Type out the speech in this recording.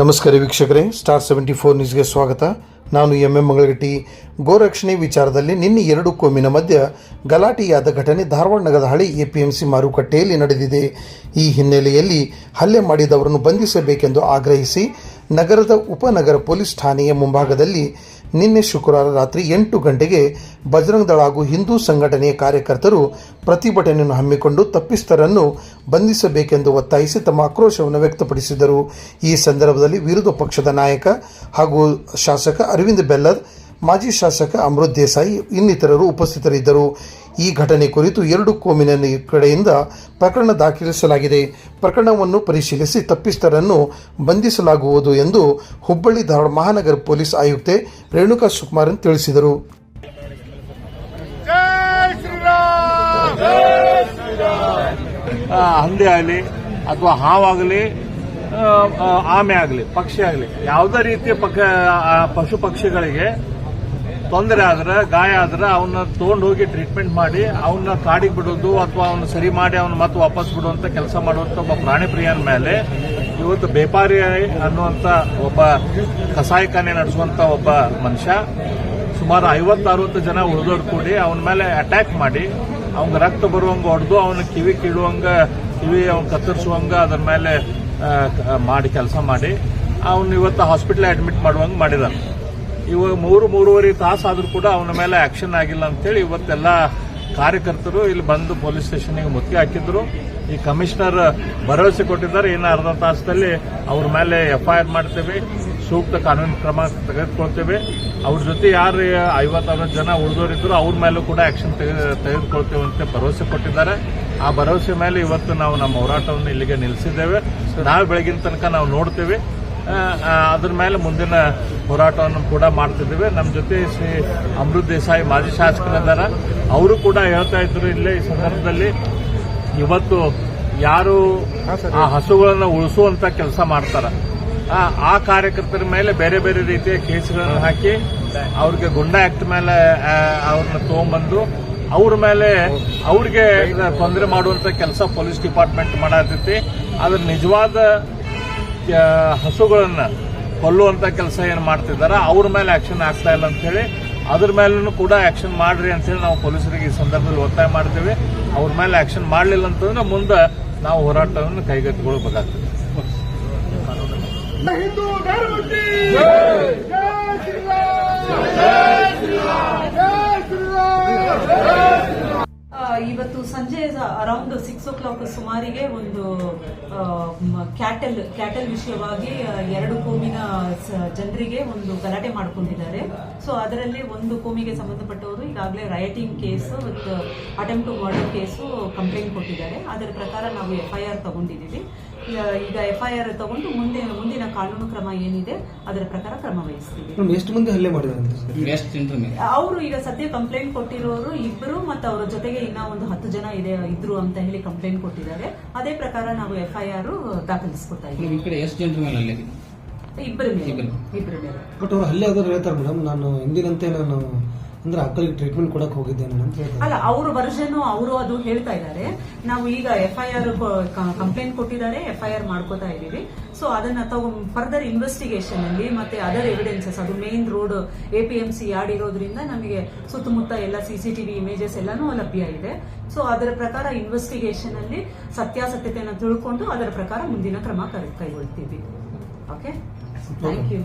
ನಮಸ್ಕಾರ ವೀಕ್ಷಕರೇ star seventy four ನ್ಯೂಸ್ಗೆ ಸ್ವಾಗತ. ನಾನು ಎಂ ಎಂ ಮಂಗಳಗಟ್ಟಿ. ಗೋರಕ್ಷಣೆ ವಿಚಾರದಲ್ಲಿ ನಿನ್ನೆ ಎರಡು ಕೋಮಿನ ಮಧ್ಯ ಗಲಾಟೆಯಾದ ಘಟನೆ ಧಾರವಾಡ ನಗರದ ಹಳೆ ಎಪಿಎಂಸಿ ಮಾರುಕಟ್ಟೆಯಲ್ಲಿ ನಡೆದಿದೆ. ಈ ಹಿನ್ನೆಲೆಯಲ್ಲಿ ಹಲ್ಲೆ ಮಾಡಿದವರನ್ನು ಬಂಧಿಸಬೇಕೆಂದು ಆಗ್ರಹಿಸಿ ನಗರದ ಉಪನಗರ ಪೊಲೀಸ್ ಠಾಣೆಯ ಮುಂಭಾಗದಲ್ಲಿ ನಿನ್ನೆ ಶುಕ್ರವಾರ ರಾತ್ರಿ ಎಂಟು ಗಂಟೆಗೆ ಬಜರಂಗ್ ದಳ ಹಾಗೂ ಹಿಂದೂ ಸಂಘಟನೆಯ ಕಾರ್ಯಕರ್ತರು ಪ್ರತಿಭಟನೆಯನ್ನು ಹಮ್ಮಿಕೊಂಡು ತಪ್ಪಿಸ್ಥರನ್ನು ಬಂಧಿಸಬೇಕೆಂದು ಒತ್ತಾಯಿಸಿ ತಮ್ಮ ಆಕ್ರೋಶವನ್ನು ವ್ಯಕ್ತಪಡಿಸಿದರು. ಈ ಸಂದರ್ಭದಲ್ಲಿ ವಿರೋಧ ಪಕ್ಷದ ನಾಯಕ ಹಾಗೂ ಶಾಸಕ ಅರವಿಂದ್ ಬೆಲ್ಲದ್ ಮಾಜಿ ಶಾಸಕ ಅಮೃತ್ ದೇಸಾಯಿ ಇನ್ನಿತರರು ಉಪಸ್ಥಿತರಿದ್ದರು. ಈ ಘಟನೆ ಕುರಿತು ಎರಡು ಕೋಮಿನ ಕಡೆಯಿಂದ ಪ್ರಕರಣ ದಾಖಲಿಸಲಾಗಿದೆ. ಪ್ರಕರಣವನ್ನು ಪರಿಶೀಲಿಸಿ ತಪ್ಪಿಸ್ಥರನ್ನು ಬಂಧಿಸಲಾಗುವುದು ಎಂದು ಹುಬ್ಬಳ್ಳಿ ಧಾರವಾಡ ಮಹಾನಗರ ಪೊಲೀಸ್ ಆಯುಕ್ತೆ ರೇಣುಕಾ ಸುಕುಮಾರನ್ ತಿಳಿಸಿದರು. ಜೈ ಶ್ರೀರಾಮ್! ಆ, ಹಂದಿ ಆಗಲಿ ಅಥವಾ ಹಾವಾಗಲಿ ಆಮೆ ಆಗಲಿ ಪಕ್ಷಿ ಆಗಲಿ ಯಾವುದೇ ರೀತಿಯ ಪಕ್ಷ ಪಶು ಪಕ್ಷಿಗಳಿಗೆ ತೊಂದರೆ ಆದ್ರೆ, ಗಾಯ ಆದ್ರೆ ಅವನ್ನ ತಗೊಂಡು ಹೋಗಿ ಟ್ರೀಟ್ಮೆಂಟ್ ಮಾಡಿ ಅವನ್ನ ಕಾಡಿಗೆ ಬಿಡೋದು ಅಥವಾ ಅವನ್ನ ಸರಿ ಮಾಡಿ ಅವನ್ನ ಮತ್ತೆ ವಾಪಸ್ ಬಿಡುವಂತ ಕೆಲಸ ಮಾಡುವಂತ ಒಬ್ಬ ಪ್ರಾಣಿ ಪ್ರಿಯನ ಮೇಲೆ ಇವತ್ತು ಬೇಪಾರಿ ಅನ್ನುವಂತ ಒಬ್ಬ ಕಸಾಯಿಖಾನೆ ನಡೆಸುವಂತ ಒಬ್ಬ ಮನುಷ್ಯ ಸುಮಾರು ಐವತ್ತು ಅರವತ್ತು ಜನ ಉಳಿದೋಡ್ ಕೂಡಿ ಅವನ ಮೇಲೆ ಅಟ್ಯಾಕ್ ಮಾಡಿ ಅವ್ನ ರಕ್ತ ಬರುವಂಗ ಹೊಡೆದು ಅವನ ಕಿವಿ ಕೀಳುವಂಗ, ಕಿವಿ ಅವ್ನ ಕತ್ತರಿಸುವಂಗ ಅದ್ರ ಮೇಲೆ ಮಾಡಿ ಕೆಲಸ ಮಾಡಿ, ಅವನು ಇವತ್ತು ಹಾಸ್ಪಿಟ್ಲ್ ಅಡ್ಮಿಟ್ ಮಾಡುವಂಗ ಮಾಡಿದಾರೆ ಇವಾಗ ಮೂರು ಮೂರುವರೆ ತಾಸು ಆದರೂ ಕೂಡ ಅವನ ಮೇಲೆ ಆಕ್ಷನ್ ಆಗಿಲ್ಲ ಅಂತೇಳಿ ಇವತ್ತೆಲ್ಲ ಕಾರ್ಯಕರ್ತರು ಇಲ್ಲಿ ಬಂದು ಪೊಲೀಸ್ ಸ್ಟೇಷನ್ಗೆ ಮುತ್ತಿಗೆ ಹಾಕಿದ್ರು. ಈ ಕಮಿಷನರ್ ಭರವಸೆ ಕೊಟ್ಟಿದ್ದಾರೆ. ಇನ್ನು ಅರ್ಧ ತಾಸದಲ್ಲಿ ಅವ್ರ ಮೇಲೆ ಎಫ್ಐಆರ್ ಮಾಡ್ತೇವೆ. ಸೂಕ್ತ ಕಾನೂನು ಕ್ರಮ ತೆಗೆದುಕೊಳ್ತೇವೆ. ಅವ್ರ ಜೊತೆ ಯಾರು ಐವತ್ತಾರು ಜನ ಉಳಿದವರಿದ್ರು ಅವ್ರ ಮೇಲೂ ಕೂಡ ಆಕ್ಷನ್ ತೆಗೆದುಕೊಳ್ತೇವೆ ಅಂತ ಭರವಸೆ ಕೊಟ್ಟಿದ್ದಾರೆ. ಆ ಭರವಸೆ ಮೇಲೆ ಇವತ್ತು ನಾವು ನಮ್ಮ ಹೋರಾಟವನ್ನು ಇಲ್ಲಿಗೆ ನಿಲ್ಲಿಸಿದ್ದೇವೆ. ನಾಳೆ ಬೆಳಗಿನ ತನಕ ನಾವು ನೋಡ್ತೇವೆ. ಅದ್ರ ಮೇಲೆ ಮುಂದಿನ ಹೋರಾಟವನ್ನು ಕೂಡ ಮಾಡ್ತಿದ್ದೇವೆ. ನಮ್ಮ ಜೊತೆ ಶ್ರೀ ಅಮೃತ್ ದೇಸಾಯಿ ಮಾಜಿ ಶಾಸಕರಿದ್ದಾರೆ ಅವರು ಕೂಡ ಹೇಳ್ತಾ ಇದ್ರು ಇಲ್ಲೇ ಈ ಸಂದರ್ಭದಲ್ಲಿ ಇವತ್ತು ಯಾರು ಆ ಹಸುಗಳನ್ನು ಉಳಿಸುವಂತ ಕೆಲಸ ಮಾಡ್ತಾರ. ಆ, ಕಾರ್ಯಕರ್ತರ ಮೇಲೆ ಬೇರೆ ಬೇರೆ ರೀತಿಯ ಕೇಸ್ಗಳನ್ನು ಹಾಕಿ ಅವ್ರಿಗೆ ಗುಂಡಾ ಆಕ್ಟ್ ಮೇಲೆ ಅವ್ರನ್ನ ತಗೊಂಡ್ಬಂದು ಅವ್ರ ಮೇಲೆ ಅವ್ರಿಗೆ ತೊಂದರೆ ಮಾಡುವಂತ ಕೆಲಸ ಪೊಲೀಸ್ ಡಿಪಾರ್ಟ್ಮೆಂಟ್ ಮಾಡತೈತಿ. ಅದ್ರ ನಿಜವಾದ ಹಸುಗಳನ್ನ ಕೊಲ್ಲುವಂಥ ಕೆಲಸ ಏನು ಮಾಡ್ತಿದ್ದಾರೆ, ಅವ್ರ ಮೇಲೆ ಆಕ್ಷನ್ ಆಗ್ತಾ ಇಲ್ಲ ಅಂತ ಹೇಳಿ ಅದ್ರ ಮೇಲೂ ಕೂಡ ಆಕ್ಷನ್ ಮಾಡ್ರಿ ಅಂತ ಹೇಳಿ ನಾವು ಪೊಲೀಸರಿಗೆ ಈ ಸಂದರ್ಭದಲ್ಲಿ ಒತ್ತಾಯ ಮಾಡ್ತೀವಿ. ಅವ್ರ ಮೇಲೆ ಆಕ್ಷನ್ ಮಾಡಲಿಲ್ಲ ಅಂತಂದ್ರೆ ಮುಂದೆ ನಾವು ಹೋರಾಟವನ್ನು ಕೈಗೆತ್ತಿಕೊಳ್ಬೇಕಾಗ್ತದೆ. ಸಂಜೆ ಅರೌಂಡ್ ಸಿಕ್ಸ್ ಓ ಕ್ಲಾಕ್ ಸುಮಾರಿಗೆ ಒಂದು ಕ್ಯಾಟಲ್ ಕ್ಯಾಟಲ್ ವಿಷಯವಾಗಿ ಎರಡು ಕೋಮಿನ ಜನರಿಗೆ ಒಂದು ಗಲಾಟೆ ಮಾಡ್ಕೊಂಡಿದ್ದಾರೆ. ಸೊ ಅದರಲ್ಲಿ ಒಂದು ಕೋಮಿಗೆ ಸಂಬಂಧಪಟ್ಟವರು ಈಗಾಗಲೇ rioting case with attempt to murder case complaint ಕೊಟ್ಟಿದ್ದಾರೆ. ಅದರ ಪ್ರಕಾರ ನಾವು ಎಫ್ ಐ ಆರ್ ತಗೊಂಡಿದ್ದೀವಿ. ಈಗ ಎಫ್ ಐ ಆರ್ ತಗೊಂಡು ಮುಂದೆ ಮುಂದಿನ ಕಾನೂನು ಕ್ರಮ ಏನಿದೆ ಅದರ ಪ್ರಕಾರ ಕ್ರಮ ವಹಿಸ್ತೀವಿ. ಎಷ್ಟು ಮುಂದೆ ಹಲ್ಲೆ ಅವರು ಈಗ ಸದ್ಯ ಕಂಪ್ಲೇಂಟ್ ಕೊಟ್ಟಿರೋರು ಇಬ್ಬರು ಮತ್ತು ಅವರ ಜೊತೆಗೆ ಇನ್ನ ಒಂದು ಹತ್ತು ಜನ ಇದೆ ಇದ್ರು ಅಂತ ಹೇಳಿ ಕಂಪ್ಲೇಂಟ್ ಕೊಟ್ಟಿದ್ದಾರೆ. ಅದೇ ಪ್ರಕಾರ ನಾವು ಎಫ್ ಐ ಆರ್ ದಾಖಲಿಸ್ಕೊತಾ ಇದ್ದೀವಿ. ಈ ಕಡೆ ಎಷ್ಟು ಜನರ ಮೇಲೆ ಅಲ್ಲೇ ಇಬ್ಬರು ಮೇಲೆ. ಮೇಲೆ. ಬಟ್ ಅವ್ರು ಹಲ್ಲೆ ಆದ್ರೂ ಹೇಳ್ತಾರೆ ಮೇಡಮ್ ನಾನು ಹಿಂದಿನಂತೆ ನಾನು ಅಂದ್ರೆ ಅಕ್ಕಲಿಗೆ ಟ್ರೀಟ್ಮೆಂಟ್ ಕೊಡಕ್ ಹೋಗಿದ್ದೆ ಅಲ್ಲ ಅವ್ರ ವರ್ಷನ್ ಅವರು ಅದು ಹೇಳ್ತಾ ಇದ್ದಾರೆ. ನಾವು ಈಗ ಎಫ್ ಐ ಆರ್ ಕಂಪ್ಲೇಂಟ್ ಕೊಟ್ಟಿದ್ದಾರೆ ಎಫ್ ಐ ಆರ್ ಮಾಡ್ಕೋತಾ ಇದೀವಿ ಸೊ ಅದನ್ನ ಫರ್ದರ್ ಇನ್ವೆಸ್ಟಿಗೇಷನ್ ಅಲ್ಲಿ ಮತ್ತೆ ಅದರ್ ಎವಿಡೆನ್ಸಸ್ ಅದು main road A P M C yard ಇರೋದ್ರಿಂದ ನಮಗೆ ಸುತ್ತಮುತ್ತ ಎಲ್ಲ ಸಿಸಿಟಿವಿ ಇಮೇಜಸ್ ಎಲ್ಲಾನು ಲಭ್ಯ ಇದೆ. ಸೊ ಅದರ ಪ್ರಕಾರ ಇನ್ವೆಸ್ಟಿಗೇಷನ್ ಅಲ್ಲಿ ಸತ್ಯಾಸತ್ಯತೆಯನ್ನು ತಿಳ್ಕೊಂಡು ಅದರ ಪ್ರಕಾರ ಮುಂದಿನ ಕ್ರಮ ಕೈಗೊಳ್ತೀವಿ. Okay thank you